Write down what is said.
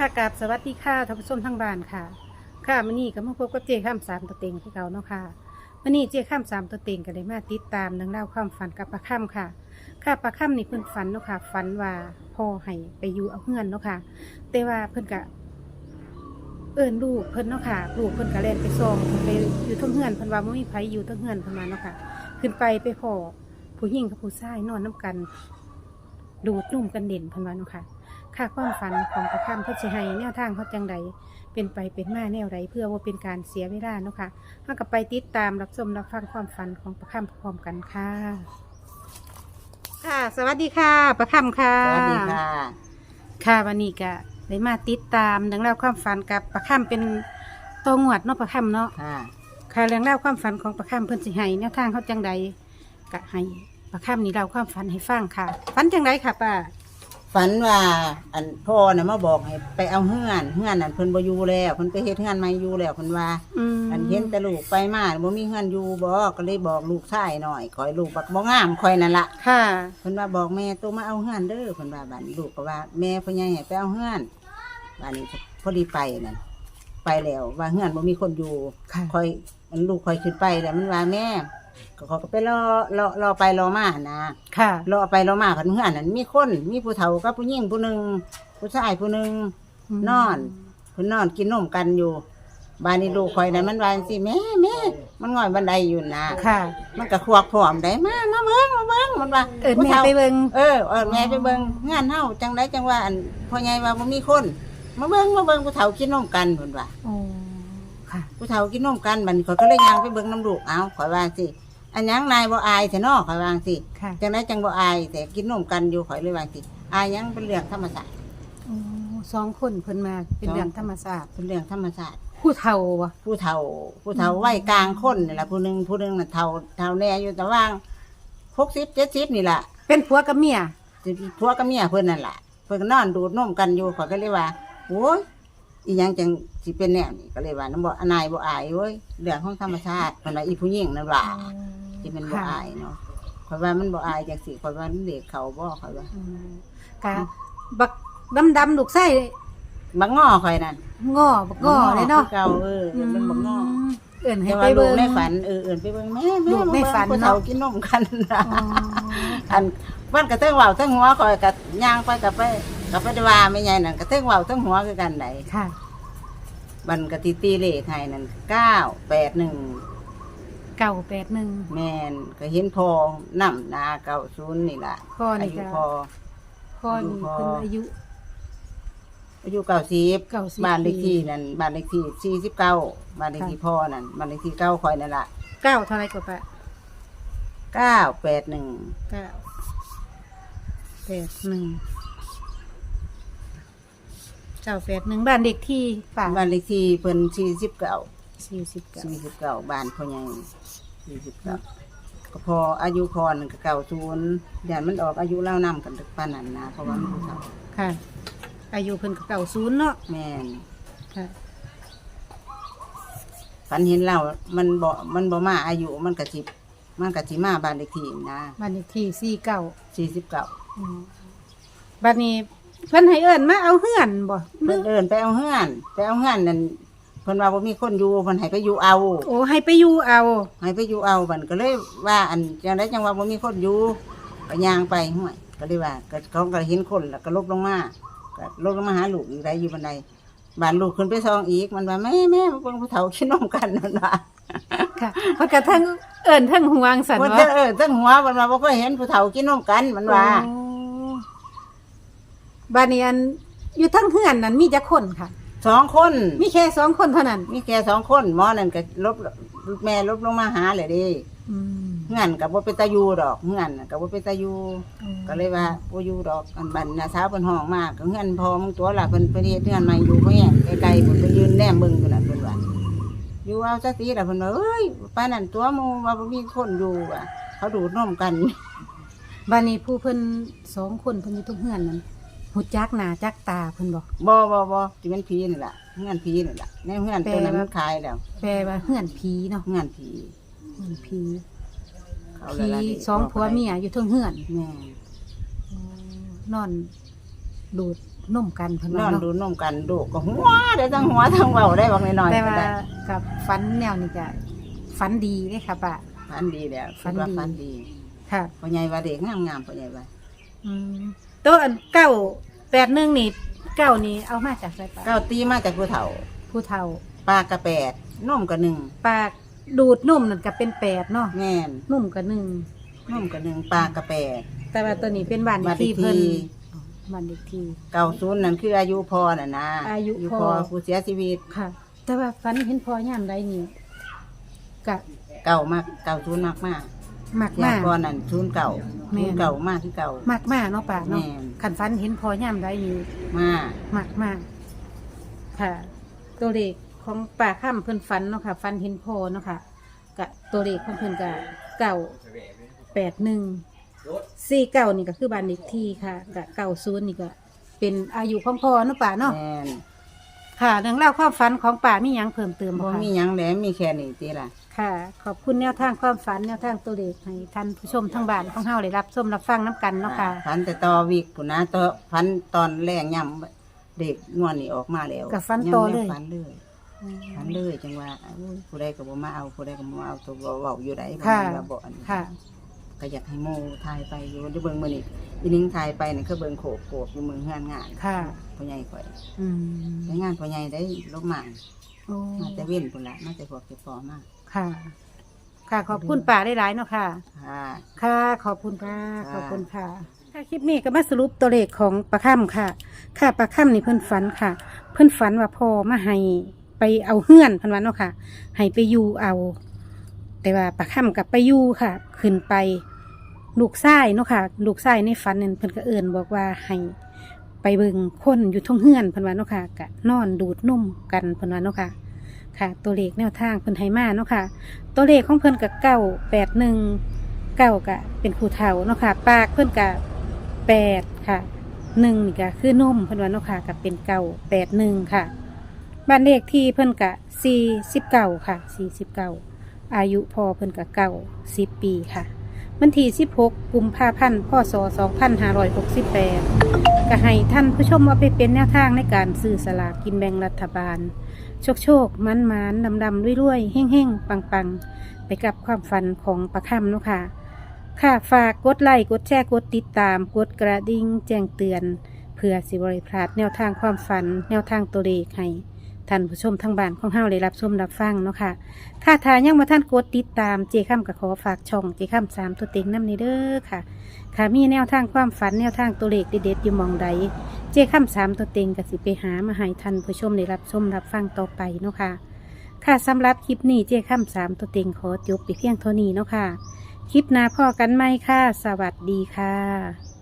ค่ะกราบสวัสดีค่ะท่านผู้ชมทั้งบ้านค่ะ ค่ะมื่อนี้ก็มาพบกับเจ้ข้ามสามตัวเต็งที่เก่าเนาะค่ะมื่อนี้เจ้ข้ามสามตัวเต็งก็เลยมาติดตามเรื่องราความฝันกับปลาค่ำค่ะ ค่ะปลาค่ำนี่เพิ่นฝันเนาะค่ะฝันว่าพ่อให้ไปอยู่เอาเงินเนาะค่ะ แต่ว่าเพิ่นก็เอิ้นลูกเพิ่นเนาะค่ะลูกเพิ่นก็เล่นไปซองไปอยู่ทั้งเฮือนเพิ่นว่าบ่มีไผอยู่ทั้งเฮือนเพิ่นมาเนาะค่ะ ขึ้นไปไปพ่อผู้หญิงกับผู้ชายนอนน้กัน ดูดนุ่มกันเด่นเพิ่นว่าเนาะค่ะ ค่าความฝันของประคำเพื่อจะให้แนวทางเขาจังใดเป็นไปเป็นมาแนวใดเพื่อว่าเป็นการเสียเวลาเนาะค่ะเราก็ไปติดตามรับชมรับฟังความฝันของประคำพร้อมกันค่ะ ค่ะ สวัสดีค่ะประคำค่ะ สวัสดีค่ะ ค่ะวันนี้ก็ได้มาติดตามเรื่องราวความฝันกับประคำเป็นตัวงวดเนาะประคำเนาะ ค่ะ ค่ะเรื่องราวความฝันของประคำเพิ่นสิให้แนวทางเขาจังใดก็ให้ประคำนี่เราความฝันให้ฟังค่ะ ฝันจังใดค่ะป้า ฝันว่า อันพ่อน่ะมาบอกให้ไปเอาเฮือนเฮือนนั่นเพิ่นบ่อยู่แล้วเพิ่นไปเฮ็ดเฮือนใหม่อยู่แล้วเพิ่นว่า อืมอันเห็นแต่ลูกไปมาบ่มีเฮือนอยู่บ่ก็เลยบอกลูกชายหน่อยขอยลูกบักบ่งามข่อยนั่นล่ะค่ะ เพิ่นว่าบอกแม่ตัวมาเอาเฮือนเด้อเพิ่นว่าบัดนี้ลูกก็ว่าแม่พ่อใหญ่ให้ไปเอาเฮือนบัดนี้พอดีไปนั่นไปแล้วว่าเฮือนบ่มีคนอยู่ค่ะ คอยมันลูกคอยขึ้นไปแล้วมันว่าแม่ ก็เขาก็ไปรอรอรอไปรอมานะค่ะ รอไปรอมาผันเมื่อนั้นมีคนมีผู้เฒ่ากับผู้หญิงผู้หนึ่งผู้ชายผู้หนึ่งนอนเพิ่นนอนกินนมกันอยู่บ้านนี้ลูกคอยนั้นมันว่าจังสิแม่แม่มันง่อยบันไดอยู่นะค่ะ มันก็ควกพร้อมได้มามาเบิ่งมาเบิ่งมันว่าเอิดผู้แม่ฒ่าไปเบิ่ง เออเออแม่ไปเบิ่งงานเฮาจังไดจังว่าอันพ่อใหญ่ว่าบ่มีคน มาเบิ่งมาเบิ่งผู้เฒ่ากินนมกันเพิ่นว่า โอ้ค่ะ ผู้เฒ่ากินนมกันบัดนข่อยก็เลยย่างไปเบิ่งน้ำลูกเอาข่อยว่าสิ อันหยังนายบ่อายแท้นอข่อยว่าสิค่ะจังไดจังบ่อายแต่กินนมกันอยู่ข่อยเลยว่าสิอายหยังเป็นเรื่องธรรมชาติโอ้สองคนเพิ่นมาเป็นเรื่องธรรมศาสตร์เป็นเรื่องธรรมชาติผู้เฒ่าบ่ผู้เฒ่า ผู้เฒ่าวัยกลางคนนี่ล่ะผู้หนึงผู้หนึงน่ะเฒ่าเฒ่าแน่อยู่แต่ว่าง60 70นี่ล่ะเป็นผัวกับเมียสิผัวกับเมียเพิ่นนั่นล่ะเพิ่นก็นอนดูดนมกันอยู่ข่อยก็เลยว่าโอ้ยอีหยังจังสิเป็นแนวนี้ก็เลยว่าน้ำบ่อนายบ่อายเว้ยเรื่องของธรรมชาติเพิ่นว่าอีผู้หญิงนั่นว่า ที่มันบ่อายเนาะข่อยว่ามันบ่อายจังสิข่อยว่ามันเด็กเขาบ่ข่อยว่าอืมกะบักดำๆลูกไส้บักง้อข่อยนั่นง้อบักง้อเลยเนาะคือเก่าเออมันบักง้อมเอิ่นให้แต่ไปว่าลูเบิ่กงในฝันเออเอิ้นไปเบิ่งแม่แม่ลูกในฝันผู้เนาะเฒ่ากินนมกันนะอ๋ออันมันก็เทิงเว้าเทิงหัวข่อยก็ย่างไปก็ไปก็ไปได้ว่าแม่ใหญ่นั่นก็เทิงเว้าเทิงหัวคือกันได ค่ะ บันก็ตีตีเลขให้นั่น981 เก่าแปดหนึ่งแม่นก็เห็นพอน้ำนา90นี่ล่ะพ่ออานี่ยุก็พอ พ่อนี่พ่อเพิ่นอายุ อายุเก้าสิบ90 บ้านเลขที่นั่นบ้านเลขที่สี่สิบเก้าบ้านเลขที่พ่อนั่นบ้านเลขที่เก้าคอยนั่นละเก้าเท่าไรกว่าปะเก้าแปดหนึ่งเก้าแปดหนึ่งเก้าแปดหนึ่งบ้านเด็กที่ป่าบ้านเลขที่เพิ่นสี่สิบเก้าสี่สิบเก้าสี่สิบเก้าบ้านพ่อใหญ่ สี่สิบเก้าก็พออายุพอนั่นก็เก้าศูนย์เดี๋ยวมันออกอายุเล่านำกันถึกปานนั้นนะเพราะว่ามันผู้เฒ่าค่ะ อายุเพิ่นก็เก่าศูนย์เนาะแม่นค่ะ ฝันเห็นเรามันบ่มันบ่มาอายุมันก็สิมันก็สิมาบ้านเลขที่นะบ้านเลขที่สี่เก้าสี่สิบเก้าบ้านนี้เพิ่นให้เอิ้นมาเอาเฮือนบ่เพิ่นเดินไปเอาเฮือนไปเอาเฮือนนั่น เพิ่นว่าบ่มีคนอยู่เพิ่นให้ไปอยู่เอา โอ้ให้ไปอยู่เอาให้ไปอยู่เอาบันก็เลยว่าอันจังไดจังว่าบ่มีคนอยู่ก็ย่างไปห้วยก็เลยว่าก็เขาก็เห็นคนแล้วก็ลบลงมาก็ลบลงมาหาลูกอยู่ได้อยู่บันไดบ้านลูกขึ้นไปซองอีกมันว่าแม่แม่มันเป็นผู้เฒ่าขี้นมกันนั่นว่าค่ะเพิ่นก็ทั้งเอิ้นทั้งห่วงสันเพิ่นว่าเออตั้งหัวมันว่าบ่เคยเห็นผู้เฒ่ากินนมกันมันว่าโอ้บ้านนี้อันอยู่ทั้งเฮือนนั้นมีจักคนค่ะ สองคน มีแค่สองคนเท่านั้น มีแค่สองคนหมอนั่นก็ลบแม่ลบลงมาหาเลยเดิอืมเงื่อนกับว่าเป็นตายูดอกเงื่อนน่ะกับว่าเป็นตายูก็เลยว่าบ่อยู่ดอกอันบันนะสาวเพิ่นห้องมากก็เฮือนพอมึงตัวล่ะเพิ่นไปเฮ็ดเฮือนใหม่อยู่เพิ่นไกลๆเพิ่นไปยืนแนมเบิ่งอยู่น่ะเพิ่นว่าอยู่เอาซะติล่ะเพิ่นว่าเอ้ยปานนั้นตัวหมู่ว่าบ่มีคนอยู่อะ เขาดูดนมกัน บ้านนี้ผู้เพิ่นสองคนเพิ่นอยู่ทุกเฮือนนั้น หูจักหน้าจักตาเพิ่นบอกบ่บ่บ่สิเป็นผีนี่ล่ะเฮือนผีนี่ล่ะในเฮือนตัวนั้นมันขายแล้วแปลว่าเฮือนผีเนาะเฮือนผีเฮือนผีเขาผีละละสองผัวเมียอยู่เทั้งเฮือนแม่นอนดูดนมกันเพิ่นนว่าอนเนาะดูนมกันดูก็หัวได้ทั้งหัวทั้งเบาได้บางน้อยๆแต่ก็ว่าได้กับฟันแนวนี่ก็ฟันดีเลยค่ะป้า ฟันดีแล้วฝัคินดว่าดี ฟันดีค่ะ พ่อใหญ่ว่าเด็กงามงามๆพ่อใหญ่ว่า อืมตัวอันเก้า แปดหนึ่งนี่เก้านี่เอามาจากอะไรป้าก้าวตีมาจากผู้เฒ่าผู้เฒ่า ปลากระแปดนมกระหนึ่งปากดูดนุ่มนั่นก็เป็นแปดเนาะแม่นนุ่มก็หนึ่งนมกระหนึ่งปลากระแปด แต่ว่าตัวนี้เป็นบ้านบ้านที่เลขที่เพิ่นอ๋อบ้านเด็กที่เก่าศูนย์นั่นคืออายุพอน่ะนะอายุพอพอผู้เสียชีวิตค่ะ แต่ว่าฟันเห็นพอย่ามใดนี่กะเก่ามากเก่าศูนย์มากมาก มากยามากพอนั่นศูนย์เก่าแม่นศูนย์เก่ามากที่เก่ามากมากเนาะป่าเนาะแม่นขันฟันเห็นพอย่ามใดนี่มาก มากมากค่ะ ตัวเลขของป่าข้ามเพิ่นฟันเนาะค่ะฟันเห็นพอเนาะค่ะกะตัวเลขของเพิ่นกะเก่าแปดหนึ่งสี่เก้านี่ก็คือบ้านเด็กที่ค่ะกะเก่าศูนย์นี่ก็เป็นอายุของพ่อเนาะป่าเนาะ แม่น ค่ะเรื่องเล่าวความฝันของป่ามีหยังเพิ่มเติมบ่บ่คะมีหยังแหลมมีแค่นี้ติล่ะ ค่ะ ขอบคุณแนวทางความฝันแนวทางตัวเลขให้ท่านผู้ชมทั้งบ้านของเฮาได้รับชมรับฟังน้กันเนาะค่ะพันแต่ต่อวิกพุ่นนะต่อพันตอนแรงย่ำเด็กนวลนี่ออกมาแล้วก็ฝันต่อเลยงฝันเลยฝันเลยจังว่าอุ้ยผู้ใดก็บ่มาเอาผู้ใดก็บ่มาเอาตัวเว้าอยู่ไดบ่ค่ะว่าบ่อันนี้ค่ะ ก็อยากให้โมทายไปอยู่เดี๋ยวเบิ่งมื้อนี้อีนิ้งทายไปนี่คือเบิ่งโขกโขกอยู่เมืองงานงานค่ะ พ่อใหญ่ข่อยอืมไปงานพ่อใหญ่ได้ลบมาโอ้มาแต่เว้นพุ่นละมาแต่พวกเก็บปอมาค่ะ ค่ะ ขอบคุณป่าได้หลายๆเนาะค่ะ ค่ะ ค่ะ ขอบคุณค่ะค่ะขอบคุณค่ะ ค่ะคลิปนี้ก็มาสรุปตัวเลขของปลาค่ำค่ะ ค่ะปลาค่ำนี่เพิ่นฝันค่ะ เพิ่นฝันว่าพ่อมาให้ไปเอาเฮือนเพิ่นว่าเนาะค่ะ ให้ไปอยู่เอา แต่ว่าปลาค่ำกับไปอยู่ค่ะ ขึ้นไปลูกชายเนาะค่ะ ลูกชายในฝันนั่นเพิ่นก็เอิ่นบอกว่าให้ ไปเบิงคนอยู่ท้องเฮือนเพิ่นว่าเนาะค่ะกะนอนดูดนุ่มกันเพิ่นว่าเนาะค่ะค่ะ ตัวเลขแนวทางเพิ่นให้มาเนาะค่ะ ตัวเลขของเพิ่นกับเก้าแปดหนึ่งเก้ากะเป็นครูเฒ่าเนาะค่ะ ปากเพิ่นกะแปดค่ะหนึ่งนี่ก็คือนมเพิ่นว่าเนาะค่ะกับเป็นเก้าแปดหนึ่งค่ะ บ้านเลขที่เพิ่นกะสี่สิบเก้าค่ะสี่สิบเก้าอายุพอเพิ่นกะเก้าสิบปีค่ะ วันที่สิบหกกุมภาพันธ์ พศสองพันหาร้อยหกสิบแปดก็ให้ท่านผู้ชมเอาไปเป็นแนวทางในการซื้อสลากกินแบ่งรัฐบาล โชคโชคมันมันดำดำรวยๆเฮ่งเฮ่งปังปังๆ ไปกับความฝันของประคำเนาะค่ะ ค่ะฝากกดไลค์กดแชร์กดติดตาม กดกระดิ่งแจ้งเตือน เพื่อสิบริพลาดแนวทางความฝัน แนวทางตัวเลขให้ ท่านผู้ชมทั้งบ้านของเฮาได้รับชมรับฟังเนาะค่ะค่ะถ้ายังมาท่านกดติดตามเจค้ำกับขอฝากช่องเจค้ำสามตัวเต็งน้ำนี้เด้อค่ะ ค่ะมีแนวทางความฝันแนวทางตัวเลขเด็ดๆอยู่หมองใด เจค้ำสามตัวเต็งก็สิไปหามาให้ท่านผู้ชมได้รับชมรับฟังต่อไปเนาะค่ะ ค่ะสำหรับคลิปนี้เจค้ำสามตัวเต็งขอจบไปเพียงเท่านี้เนาะค่ะ คลิปหน้าพ่อกันไหมค่ะ สวัสดีค่ะ